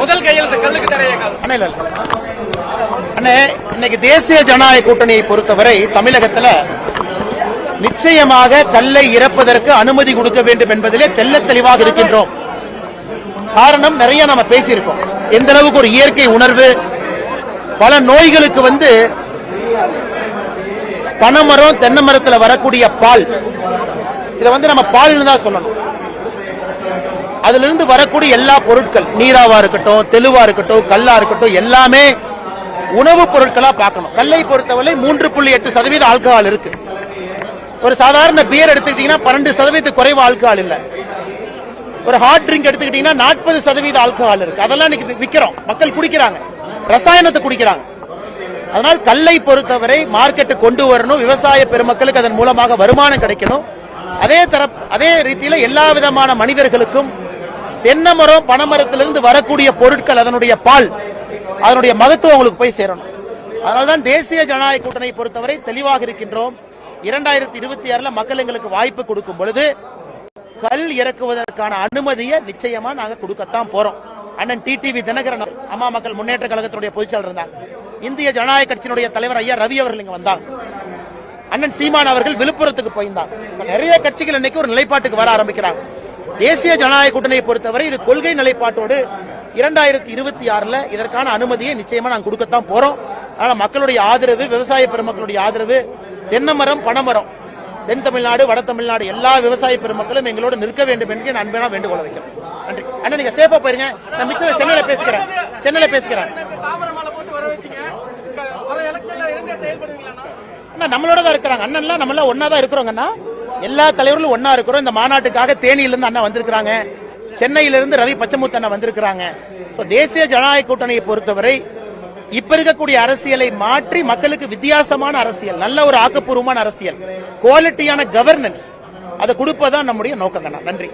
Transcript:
முதல் கையெழுத்து கல்லுக்கு தரையேக்காது இன்னைக்கு தேசிய ஜனநாயக கூட்டணியை பொறுத்தவரை தமிழகத்துல நிச்சயமாக கல்லை இறப்பதற்கு அனுமதி கொடுக்க வேண்டும் என்பதிலே தெள்ளத் தெளிவாக இருக்கின்றோம். காரணம் நிறைய நம்ம பேசியிருக்கோம். எந்த அளவுக்கு ஒரு இயற்கை உணர்வு பல நோய்களுக்கு வந்து பனைமரம் தென்னை மரத்துல வரக்கூடிய பால் இதை வந்து நம்ம பால்னு தான் சொல்லணும். அதிலிருந்து வரக்கூடிய எல்லா பொருட்கள் நீராவா இருக்கட்டும் தெளிவா இருக்கட்டும் கல்லா இருக்கட்டும் எல்லாமே உணவுப் பொருட்களா பார்க்கணும். கல்லை பொறுத்தவரை மூன்று புள்ளி எட்டு சதவீத ஆல்கஹால் இருக்கு. ஒரு சாதாரண பியர் எடுத்துக்கிட்டீங்கன்னா பன்னெண்டு சதவீத குறைவு ஆல்கஹால் இல்ல. ஒரு ஹார்ட் ட்ரிங்க் எடுத்துக்கிட்டீங்கன்னா நாற்பது சதவீத ஆல்கஹால் இருக்கு. அதெல்லாம் இன்னைக்கு விற்கிறோம் மக்கள் குடிக்கிறாங்க. ரசாயனத்தை குடிக்கிறாங்க. அதனால் கல்லை பொறுத்தவரை மார்க்கெட்டு கொண்டு வரணும். விவசாய பெருமக்களுக்கு அதன் மூலமாக வருமானம் கிடைக்கணும். அதே தர அதே ரீதியில எல்லா விதமான மனிதர்களுக்கும் தென்னை மரம் பனைமரத்திலிருந்து வரக்கூடிய பொருட்கள் அதனுடைய பால் அதனுடைய மகத்துவம் உங்களுக்கு போய் சேரணும். அதனால்தான் தேசிய ஜனநாயக கூட்டணியை பொறுத்தவரை தெளிவாக இருக்கின்றோம். இரண்டாயிரத்தி இருபத்தி ஆறுல மக்கள் எங்களுக்கு வாய்ப்பு கொடுக்கும் பொழுது கல் இறக்குவதற்கான அனுமதியை நிச்சயமா நாங்க கொடுக்கத்தான் போறோம். அண்ணன் டிடிவி தினகரன் அம்மா மக்கள் முன்னேற்ற கழகத்தினுடைய பொதுச்செயலர் இருந்தாங்க இந்திய ஜனநாயக கட்சியினுடைய தலைவர் ஐயா ரவி அவர்கள் இங்க வந்தாங்க அண்ணன் சீமான் அவர்கள் விழுப்புரத்துக்கு போயிருந்தாங்க நிறைய கட்சிகள் இன்னைக்கு ஒரு நிலைப்பாட்டுக்கு வர ஆரம்பிக்கிறாங்க. தேசிய ஜனநாயக கூட்டணியை பொறுத்தவரை இது கொள்கை நிலைப்பாட்டோடு இரண்டாயிரத்தி இருபத்தி ஆறுல இதற்கான அனுமதியை நிச்சயமா நாங்க கொடுக்கத்தான் போறோம். அதனால மக்களுடைய ஆதரவு விவசாய பெருமக்களுடைய ஆதரவு தென்னமரம் பனமரம் தென் தமிழ்நாடு வட தமிழ்நாடு எல்லா விவசாய பெருமக்களும் எங்களோடு நிற்க வேண்டும் என்று நான் அன்பான வேண்டுகோளை வைக்கிறேன். நன்றி. அண்ணா நீங்க சேஃபா போயிருங்க. நான் மிச்சத்தை சென்னையில பேசுகிறேன் சென்னையில பேசுகிறேன் அண்ணா நம்மளோட தான் இருக்கிறாங்க. அண்ணன்லாம் நம்மளாம் ஒன்னா தான் இருக்கிறோங்கண்ணா எல்லா தலைவர்களும் ஒன்னா இருக்கிறோம். இந்த மாநாட்டுக்காக தேனியிலிருந்து அண்ணா வந்திருக்கிறாங்க. சென்னையில இருந்து ரவி பச்சமுத்து அண்ணா வந்திருக்கிறாங்க. ஸோ தேசிய ஜனநாயக கூட்டணியை பொறுத்தவரை இப்ப இருக்கக்கூடிய அரசியலை மாற்றி மக்களுக்கு வித்தியாசமான அரசியல் நல்ல ஒரு ஆக்கப்பூர்வமான அரசியல் குவாலிட்டியான கவர்னன்ஸ் அதை கொடுப்பதான் நம்முடைய நோக்கங்கண்ணா. நன்றி.